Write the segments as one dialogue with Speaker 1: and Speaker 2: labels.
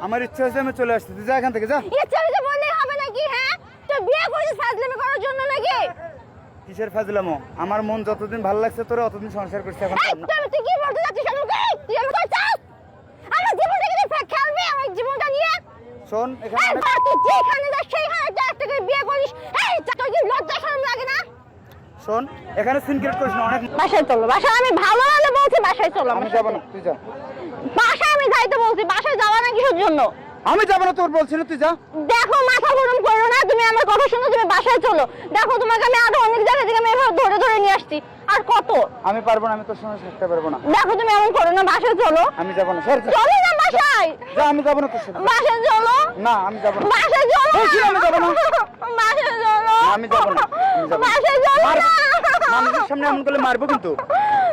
Speaker 1: আমার ইচ্ছা হয়েছে আমি চলে আসছি তুই যা এখান থেকে যা।
Speaker 2: ইচ্ছা হয়েছে বললেই হবে নাকি হ্যাঁ? তুই বিয়ে করেছিস ফাজলামি করার জন্য নাকি?
Speaker 1: কিসের ফাজলামো? আমার মন যতদিন ভালো লাগছে তোরে অতদিন সংসার করছি এখন।
Speaker 2: তুই তুই কি বলতে যাচ্ছিস আমাকে? তুই আমাকে চাস? আমার জীবনটাকে তুই ফে- খেলবি? আমার জীবনটা নিয়ে?
Speaker 1: শোন এখানে
Speaker 2: তুই যেখানে যাস সেইখানে একটা করে বিয়ে করিস। এই তোর কি লজ্জা শরম লাগে না?
Speaker 1: শোন এখানে সিনক্রেট করিস না অনেক
Speaker 2: বাসায় চলো বাসায় আমি ভালো ভালো বলছি বাসায় চলো
Speaker 1: আমি যাব। না তুই যা।
Speaker 2: যাইতে বলছি বাসায় যাওয়া না কিসের জন্য?
Speaker 1: আমি যাব না তোর বলছি না তুই যা।
Speaker 2: দেখো মাথা গরম করো না তুমি আমার কথা শুনো তুমি বাসায় চলো। দেখো তোমাকে আমি আরও অনেক জায়গা থেকে আমি এভাবে ধরে ধরে নিয়ে আসছি। আর কত?
Speaker 1: আমি পারব না আমি তোর সঙ্গে থাকতে পারব না।
Speaker 2: দেখো তুমি এমন করো না বাসায় চলো।
Speaker 1: আমি যাব না যা।
Speaker 2: চলো না বাসায়।
Speaker 1: যা আমি যাব না তোর সাথে
Speaker 2: বাসায় চলো।
Speaker 1: না আমি যাব না।
Speaker 2: বাসায় চলো।
Speaker 1: বলছি আমি যাব না।
Speaker 2: বাসায় চলো।
Speaker 1: আমি যাব না,
Speaker 2: বাসায় চলো না।
Speaker 1: মানুষের সামনে এমন করলে মারবো কিন্তু।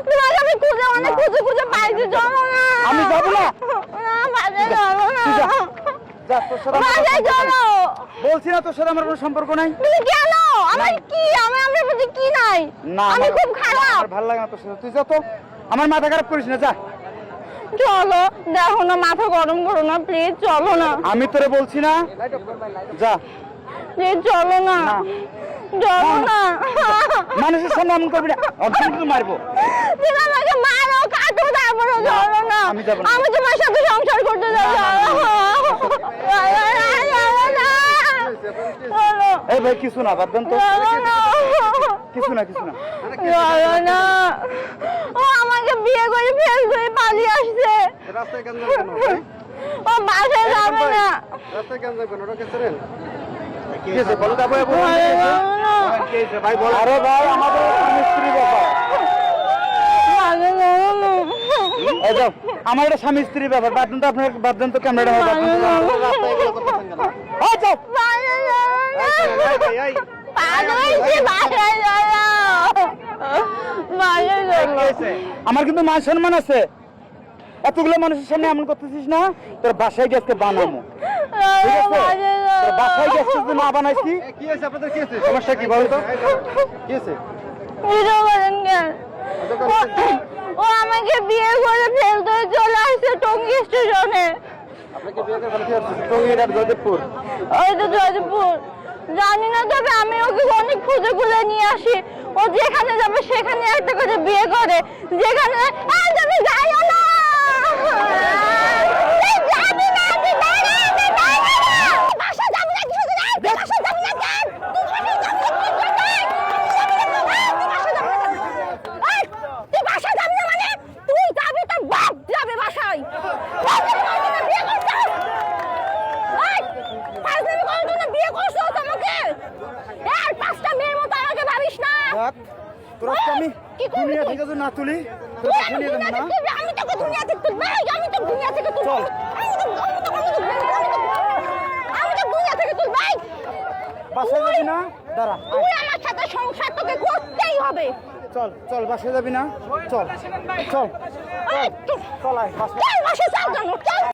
Speaker 2: তোমাকে আমি খুঁজে অনেক খুঁজে খুঁজে পাইছি চলো না।
Speaker 1: আমি যাব না। বলছি না তোর সাথে আমার কোনো সম্পর্ক নাই?
Speaker 2: তুমি কেন? আমার কি? আমার আমার প্রতি কি নাই? আমি খুব খারাপ।
Speaker 1: ভালো লাগে না তোর সাথে। তুই যা তো। আমার মাথা খারাপ করিস না যা।
Speaker 2: চলো। দেখো না মাথা গরম করো না প্লিজ চলো না।
Speaker 1: আমি তোরে বলছি না যা।
Speaker 2: প্লিজ চলো না। চলো না।
Speaker 1: মানুষের সামনে এমন করবি না। কিন্তু মারবো।
Speaker 2: তুমি আমাকে মারো কাটো তারপরে
Speaker 1: আমি যাব না।
Speaker 2: আমি তোমার সাথে সংসার করতে যাব
Speaker 1: এই ভাই কিছু না বাদ দেন তো কিছু না কিছু না
Speaker 2: না ও আমাকে বিয়ে করে ফেল করে পালিয়ে আসছে
Speaker 3: রাস্তায় কেন যাবেন
Speaker 2: ও বাসায় যাবে না
Speaker 3: রাস্তায় কেন যাবেন ওটা কে ছিলেন
Speaker 1: কি হয়েছে বলো তো ভাই
Speaker 2: না।
Speaker 1: কি হয়েছে ভাই বলো আরে ভাই আমাদের স্ত্রী ব্যাপার আমার এটা স্বামী স্ত্রী ব্যাপার বাদ দেন তো আপনার বাদ দেন তো ক্যামেরাটা বাদ দেন তো।
Speaker 3: রাস্তায় এগুলো করতেছেন কেন?
Speaker 1: এই যাও
Speaker 2: বাসায় চলো না।
Speaker 1: এই ভাই, এই।
Speaker 2: পাগল হয়েছি, বাসায় চলো। বাসায়
Speaker 1: কি
Speaker 2: চলো।
Speaker 1: হয়েছে? আমার কিন্তু মান সম্মান আছে এতগুলো মানুষের সামনে এমন করতেছিস না তোর বাসায় গিয়ে আজকে বানাবো ঠিক আছে
Speaker 2: বাসায়
Speaker 1: তোর বাসায় গিয়ে আজকে না বানাইছি
Speaker 3: কি হয়েছে আপনাদের কি হয়েছে
Speaker 1: সমস্যা কি বলো তো
Speaker 3: কি হয়েছে?
Speaker 2: ও- আমাকে বিয়ে করে ফেলতে চলে আসছে টঙ্গী স্টেশনে।
Speaker 3: আপনাকে বিয়ে করে ফেলতে হচ্ছে
Speaker 1: টঙ্গির জয়দেবপুর?
Speaker 2: ওই তো জয়দেবপুর। জানি না তবে আমি ওকে অনেক খুঁজে খুঁজে নিয়ে আসি। ও যেখানে যাবে সেখানে একটা করে বিয়ে করে। যেখানে এই তুমি যাইও না তুই যাবি না, তুই দাঁড়া, তুই দাঁড়া না। বাসা যাবি না, কিছু না, তুই বাসা যাবি না কেন? তুই বাসা যাবি না, তুই যাবি না, তুই বাসা যাবি না। এই, তুই বাসা যাবি না মানে? তুই যাবি, তোর বাপ যাবে বাসায়। বাপের বাড়িতে না বিয়ে করছিস? এই, ফাজলামি করার জন্য বিয়ে করছ আমাকে? এই, পাঁচটা মেয়ের মতো আমাকে ভাবিস না।
Speaker 1: তোর আমি দুনিয়া থেকে যদি না তুলি তোর
Speaker 2: তুই
Speaker 1: বাসা
Speaker 2: আমি
Speaker 1: নিয়ে
Speaker 2: দুনিয়া
Speaker 1: না?
Speaker 2: আমি তোকে দুনিয়া থেকে তুলবো। আমি তো দুনিয়া থেকে তুলবো।
Speaker 1: চল।
Speaker 2: আমি তো- দুনিয়া থেকে তুলবো। এই,
Speaker 1: বাসায় যাবি না? দাঁড়া
Speaker 2: তুই আমার সাথে সংসার তোকে করতেই হবে।
Speaker 1: চল চল বাসায় যাবি না? চল চল
Speaker 2: তুই-
Speaker 1: চল আয়
Speaker 2: চল বাসে চল চল।